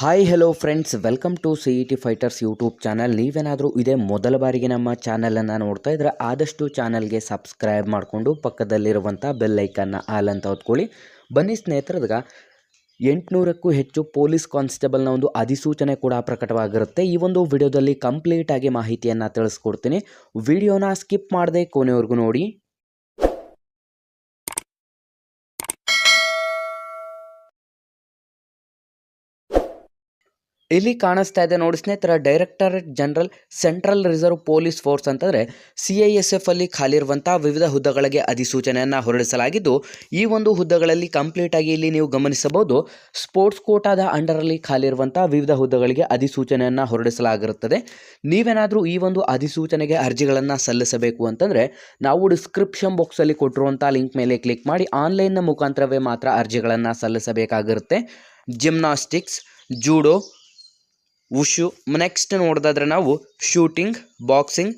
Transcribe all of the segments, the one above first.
Hi hello friends welcome to C E T fighters YouTube channel ನೀವೇನಾದರೂ ಇದೇ ಮೊದಲ ಬಾರಿಗೆ ನಮ್ಮ ಚಾನಲನ್ನು ನೋಡ್ತಾ ಇದ್ದರೆ ಆದಷ್ಟು ಚಾನಲ್ಗೆ ಸಬ್ಸ್ಕ್ರೈಬ್ ಮಾಡಿಕೊಂಡು ಪಕ್ಕದಲ್ಲಿರುವಂಥ ಬೆಲ್ಲೈಕನ್ನ ಆಲ್ ಅಂತ ಹೊತ್ಕೊಳ್ಳಿ. ಬನ್ನಿ ಸ್ನೇಹಿತರದಾಗ ಎಂಟುನೂರಕ್ಕೂ ಹೆಚ್ಚು ಪೊಲೀಸ್ ಕಾನ್ಸ್ಟೇಬಲ್ನ ಒಂದು ಅಧಿಸೂಚನೆ ಕೂಡ ಪ್ರಕಟವಾಗಿರುತ್ತೆ. ಈ ಒಂದು ವಿಡಿಯೋದಲ್ಲಿ ಕಂಪ್ಲೀಟಾಗಿ ಮಾಹಿತಿಯನ್ನು ತಿಳಿಸ್ಕೊಡ್ತೀನಿ. ವಿಡಿಯೋನ ಸ್ಕಿಪ್ ಮಾಡದೆ ಕೊನೆವರೆಗೂ ನೋಡಿ. ಇಲ್ಲಿ ಕಾಣಿಸ್ತಾ ಇದೆ ನೋಡಿ ಸ್ನೇಹಿತರ directorate general central reserve police force ಅಂತಂದರೆ ಸಿ ಐ ಎಸ್ ಎಫ್ ಅಲ್ಲಿ ಖಾಲಿರುವಂಥ ವಿವಿಧ ಹುದ್ದೆಗಳಿಗೆ ಅಧಿಸೂಚನೆಯನ್ನು ಹೊರಡಿಸಲಾಗಿದ್ದು, ಈ ಒಂದು ಹುದ್ದೆಗಳಲ್ಲಿ ಕಂಪ್ಲೀಟ್ ಆಗಿ ಇಲ್ಲಿ ನೀವು ಗಮನಿಸಬಹುದು ಸ್ಪೋರ್ಟ್ಸ್ ಕೋಟಾದ ಅಂಡರಲ್ಲಿ ಖಾಲಿರುವಂಥ ವಿವಿಧ ಹುದ್ದೆಗಳಿಗೆ ಅಧಿಸೂಚನೆಯನ್ನು ಹೊರಡಿಸಲಾಗಿರುತ್ತದೆ. ನೀವೇನಾದರೂ ಈ ಒಂದು ಅಧಿಸೂಚನೆಗೆ ಅರ್ಜಿಗಳನ್ನು ಸಲ್ಲಿಸಬೇಕು ಅಂತಂದರೆ, ನಾವು ಡಿಸ್ಕ್ರಿಪ್ಷನ್ ಬಾಕ್ಸಲ್ಲಿ ಕೊಟ್ಟಿರುವಂಥ ಲಿಂಕ್ ಮೇಲೆ ಕ್ಲಿಕ್ ಮಾಡಿ ಆನ್ಲೈನ್ನ ಮುಖಾಂತರವೇ ಮಾತ್ರ ಅರ್ಜಿಗಳನ್ನು ಸಲ್ಲಿಸಬೇಕಾಗಿರುತ್ತೆ. ಜಿಮ್ನಾಸ್ಟಿಕ್ಸ್ ಜೂಡೋ ಉಶು ನೆಕ್ಸ್ಟ್ ನೋಡೋದಾದ್ರೆ ನಾವು ಶೂಟಿಂಗ್ ಬಾಕ್ಸಿಂಗ್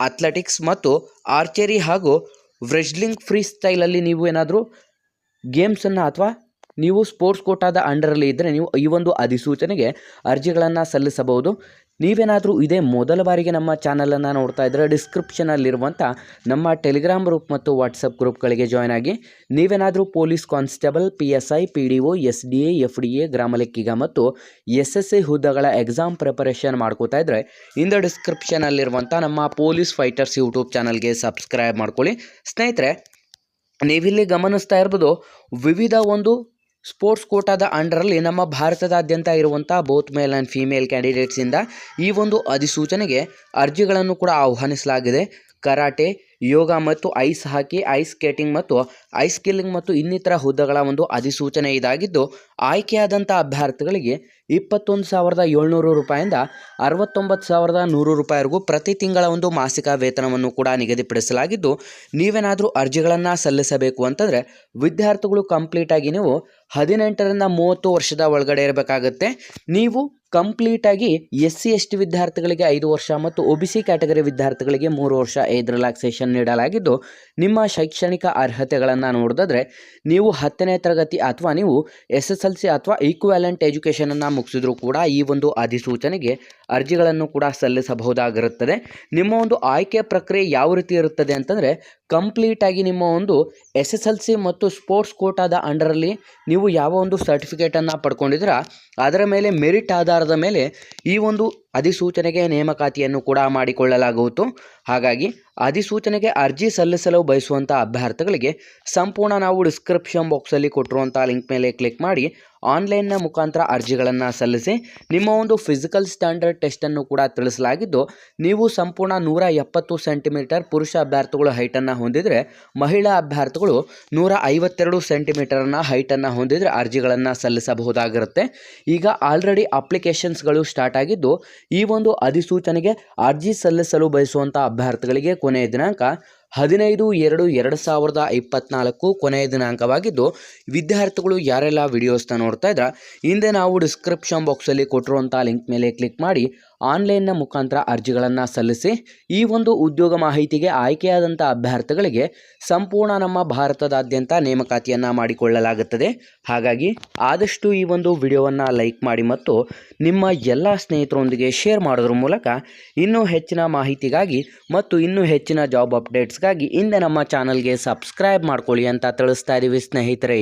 ಅಥ್ಲೆಟಿಕ್ಸ್ ಮತ್ತು ಆರ್ಚರಿ ಹಾಗೂ ವ್ರೆಜ್ಲಿಂಗ್ ಫ್ರೀ ಸ್ಟೈಲಲ್ಲಿ ನೀವು ಏನಾದರೂ ಗೇಮ್ಸನ್ನು ಅಥವಾ ನೀವು ಸ್ಪೋರ್ಟ್ಸ್ ಕೋಟಾದ ಅಂಡರಲ್ಲಿ ಇದ್ದರೆ ನೀವು ಈ ಒಂದು ಅಧಿಸೂಚನೆಗೆ ಅರ್ಜಿಗಳನ್ನು ಸಲ್ಲಿಸಬಹುದು. ನೀವೇನಾದರೂ ಇದೇ ಮೊದಲ ಬಾರಿಗೆ ನಮ್ಮ ಚಾನಲನ್ನು ನೋಡ್ತಾ ಇದ್ದರೆ ಡಿಸ್ಕ್ರಿಪ್ಷನಲ್ಲಿರುವಂಥ ನಮ್ಮ ಟೆಲಿಗ್ರಾಮ್ ಗ್ರೂಪ್ ಮತ್ತು ವಾಟ್ಸಪ್ ಗ್ರೂಪ್ಗಳಿಗೆ ಜಾಯ್ನ್ ಆಗಿ ನೀವೇನಾದರೂ police constable, P S I, P D O, S D A, F D A ಗ್ರಾಮ ಲೆಕ್ಕಿಗ ಮತ್ತು ಎಸ್ ಎಸ್ ಐ ಹುದ್ದೆಗಳ ಎಕ್ಸಾಮ್ ಪ್ರಿಪರೇಷನ್ ಮಾಡ್ಕೋತಾ ಇದ್ದರೆ ಇಂದ ಡಿಸ್ಕ್ರಿಪ್ಷನಲ್ಲಿರುವಂಥ ನಮ್ಮ ಪೊಲೀಸ್ ಫೈಟರ್ಸ್ ಯೂಟ್ಯೂಬ್ ಚಾನಲ್ಗೆ ಸಬ್ಸ್ಕ್ರೈಬ್ ಮಾಡ್ಕೊಳ್ಳಿ. ಸ್ನೇಹಿತರೆ, ನೀವಿಲ್ಲಿ ಗಮನಿಸ್ತಾ ಇರ್ಬೋದು, ವಿವಿಧ ಒಂದು ಸ್ಪೋರ್ಟ್ಸ್ ಕೋಟಾದ ಅಂಡರಲ್ಲಿ ನಮ್ಮ ಭಾರತದಾದ್ಯಂತ ಇರುವಂಥ ಬೋತ್ ಮೇಲ್ ಆ್ಯಂಡ್ ಫೀಮೇಲ್ ಕ್ಯಾಂಡಿಡೇಟ್ಸಿಂದ ಈ ಒಂದು ಅಧಿಸೂಚನೆಗೆ ಅರ್ಜಿಗಳನ್ನು ಕೂಡ ಆಹ್ವಾನಿಸಲಾಗಿದೆ. ಕರಾಟೆ, ಯೋಗ ಮತ್ತು ಐಸ್ ಹಾಕಿ, ಐಸ್ ಸ್ಕೇಟಿಂಗ್ ಮತ್ತು ಐಸ್ ಸ್ಕಿಲ್ಲಿಂಗ್ ಮತ್ತು ಇನ್ನಿತರ ಹುದ್ದೆಗಳ ಒಂದು ಅಧಿಸೂಚನೆ ಇದಾಗಿದ್ದು, ಆಯ್ಕೆಯಾದಂಥ ಅಭ್ಯರ್ಥಿಗಳಿಗೆ ಇಪ್ಪತ್ತೊಂದು ಸಾವಿರದ ಏಳ್ನೂರು ರೂಪಾಯಿಂದ ಅರವತ್ತೊಂಬತ್ತು ಸಾವಿರದ ನೂರು ರೂಪಾಯಿವರೆಗೂ ಪ್ರತಿ ತಿಂಗಳ ಒಂದು ಮಾಸಿಕ ವೇತನವನ್ನು ಕೂಡ ನಿಗದಿಪಡಿಸಲಾಗಿದ್ದು, ನೀವೇನಾದರೂ ಅರ್ಜಿಗಳನ್ನು ಸಲ್ಲಿಸಬೇಕು ಅಂತಂದರೆ ವಿದ್ಯಾರ್ಥಿಗಳು ಕಂಪ್ಲೀಟಾಗಿ ನೀವು ಹದಿನೆಂಟರಿಂದ ಮೂವತ್ತು ವರ್ಷದ ಒಳಗಡೆ ಇರಬೇಕಾಗತ್ತೆ. ನೀವು ಕಂಪ್ಲೀಟಾಗಿ ಎಸ್ ಸಿ ಎಸ್ ಟಿ ವಿದ್ಯಾರ್ಥಿಗಳಿಗೆ ಐದು ವರ್ಷ ಮತ್ತು ಒ ಬಿ ಸಿ ಕ್ಯಾಟಗರಿ ವಿದ್ಯಾರ್ಥಿಗಳಿಗೆ ಮೂರು ವರ್ಷ ಏಜ್ ರಿಲ್ಯಾಕ್ಸೇಷನ್ ನೀಡಲಾಗಿದ್ದು, ನಿಮ್ಮ ಶೈಕ್ಷಣಿಕ ಅರ್ಹತೆಗಳನ್ನು ನೋಡಿದ್ರೆ ನೀವು ಹತ್ತನೇ ತರಗತಿ ಅಥವಾ ನೀವು ಎಸ್ ಎಸ್ ಎಲ್ ಸಿ ಅಥವಾ ಈಕ್ವ್ಯಾಲೆಂಟ್ ಎಜುಕೇಷನನ್ನು ಮುಗಿಸಿದ್ರು ಕೂಡ ಈ ಒಂದು ಅಧಿಸೂಚನೆಗೆ ಅರ್ಜಿಗಳನ್ನು ಕೂಡ ಸಲ್ಲಿಸಬಹುದಾಗಿರುತ್ತದೆ. ನಿಮ್ಮ ಒಂದು ಆಯ್ಕೆ ಪ್ರಕ್ರಿಯೆ ಯಾವ ರೀತಿ ಇರುತ್ತದೆ ಅಂತಂದರೆ, ಕಂಪ್ಲೀಟಾಗಿ ನಿಮ್ಮ ಒಂದು ಎಸ್ ಎಸ್ ಎಲ್ ಸಿ ಮತ್ತು ಸ್ಪೋರ್ಟ್ಸ್ ಕೋಟಾದ ಅಂಡರಲ್ಲಿ ನೀವು ಯಾವ ಒಂದು ಸರ್ಟಿಫಿಕೇಟನ್ನು ಪಡ್ಕೊಂಡಿದ್ದೀರಾ, ಅದರ ಮೇಲೆ ಮೆರಿಟ್ ಆಧಾರದ ಮೇಲೆ ಈ ಒಂದು ಅಧಿಸೂಚನೆಗೆ ನೇಮಕಾತಿಯನ್ನು ಕೂಡ ಮಾಡಿಕೊಳ್ಳಲಾಗುವುದು. ಹಾಗಾಗಿ ಅಧಿಸೂಚನೆಗೆ ಅರ್ಜಿ ಸಲ್ಲಿಸಲು ಬಯಸುವಂಥ ಅಭ್ಯರ್ಥಿಗಳಿಗೆ ಸಂಪೂರ್ಣ ನಾವು ಡಿಸ್ಕ್ರಿಪ್ಷನ್ ಬಾಕ್ಸಲ್ಲಿ ಕೊಟ್ಟಿರುವಂಥ ಲಿಂಕ್ ಮೇಲೆ ಕ್ಲಿಕ್ ಮಾಡಿ ಆನ್ಲೈನ್ನ ಮುಖಾಂತರ ಅರ್ಜಿಗಳನ್ನು ಸಲ್ಲಿಸಿ ನಿಮ್ಮ ಒಂದು ಫಿಸಿಕಲ್ ಸ್ಟ್ಯಾಂಡರ್ಡ್ ಟೆಸ್ಟನ್ನು ಕೂಡ ತಿಳಿಸಲಾಗಿದ್ದು, ನೀವು ಸಂಪೂರ್ಣ ನೂರ ಎಪ್ಪತ್ತು ಸೆಂಟಿಮೀಟರ್ ಪುರುಷ ಅಭ್ಯರ್ಥಿಗಳು ಹೈಟನ್ನು ಹೊಂದಿದರೆ, ಮಹಿಳಾ ಅಭ್ಯರ್ಥಿಗಳು ನೂರ ಐವತ್ತೆರಡು ಸೆಂಟಿಮೀಟರನ್ನು ಹೈಟನ್ನು ಹೊಂದಿದರೆ ಅರ್ಜಿಗಳನ್ನು ಸಲ್ಲಿಸಬಹುದಾಗಿರುತ್ತೆ. ಈಗ ಆಲ್ರೆಡಿ ಅಪ್ಲಿಕೇಶನ್ಸ್ಗಳು ಸ್ಟಾರ್ಟ್ ಆಗಿದ್ದು, ಈ ಒಂದು ಅಧಿಸೂಚನೆಗೆ ಅರ್ಜಿ ಸಲ್ಲಿಸಲು ಬಯಸುವಂಥ ಅಭ್ಯರ್ಥಿಗಳಿಗೆ ಕೊನೆಯ ದಿನಾಂಕ ಹದಿನೈದು ಎರಡು ಎರಡು ಸಾವಿರದ ಇಪ್ಪತ್ನಾಲ್ಕು ಕೊನೆಯ ದಿನಾಂಕವಾಗಿದ್ದು, ವಿದ್ಯಾರ್ಥಿಗಳು ಯಾರೆಲ್ಲ ವಿಡಿಯೋಸ್ನ ನೋಡ್ತಾ ಇದ್ರೆ, ಹಿಂದೆ ನಾವು ಡಿಸ್ಕ್ರಿಪ್ಷನ್ ಬಾಕ್ಸಲ್ಲಿ ಕೊಟ್ಟಿರುವಂಥ ಲಿಂಕ್ ಮೇಲೆ ಕ್ಲಿಕ್ ಮಾಡಿ ಆನ್ಲೈನ್ನ ಮುಖಾಂತರ ಅರ್ಜಿಗಳನ್ನು ಸಲ್ಲಿಸಿ ಈ ಒಂದು ಉದ್ಯೋಗ ಮಾಹಿತಿಗೆ ಆಯ್ಕೆಯಾದಂಥ ಅಭ್ಯರ್ಥಿಗಳಿಗೆ ಸಂಪೂರ್ಣ ನಮ್ಮ ಭಾರತದಾದ್ಯಂತ ನೇಮಕಾತಿಯನ್ನು ಮಾಡಿಕೊಳ್ಳಲಾಗುತ್ತದೆ. ಹಾಗಾಗಿ ಆದಷ್ಟು ಈ ಒಂದು ವಿಡಿಯೋವನ್ನು ಲೈಕ್ ಮಾಡಿ ಮತ್ತು ನಿಮ್ಮ ಎಲ್ಲ ಸ್ನೇಹಿತರೊಂದಿಗೆ ಶೇರ್ ಮಾಡೋದ್ರ ಮೂಲಕ ಇನ್ನೂ ಹೆಚ್ಚಿನ ಮಾಹಿತಿಗಾಗಿ ಮತ್ತು ಇನ್ನೂ ಹೆಚ್ಚಿನ ಜಾಬ್ ಅಪ್ಡೇಟ್ಸ್ಗಾಗಿ ಹಿಂದೆ ನಮ್ಮ ಚಾನಲ್ಗೆ ಸಬ್ಸ್ಕ್ರೈಬ್ ಮಾಡ್ಕೊಳ್ಳಿ ಅಂತ ತಿಳಿಸ್ತಾ ಇದ್ದೀವಿ ಸ್ನೇಹಿತರೆ.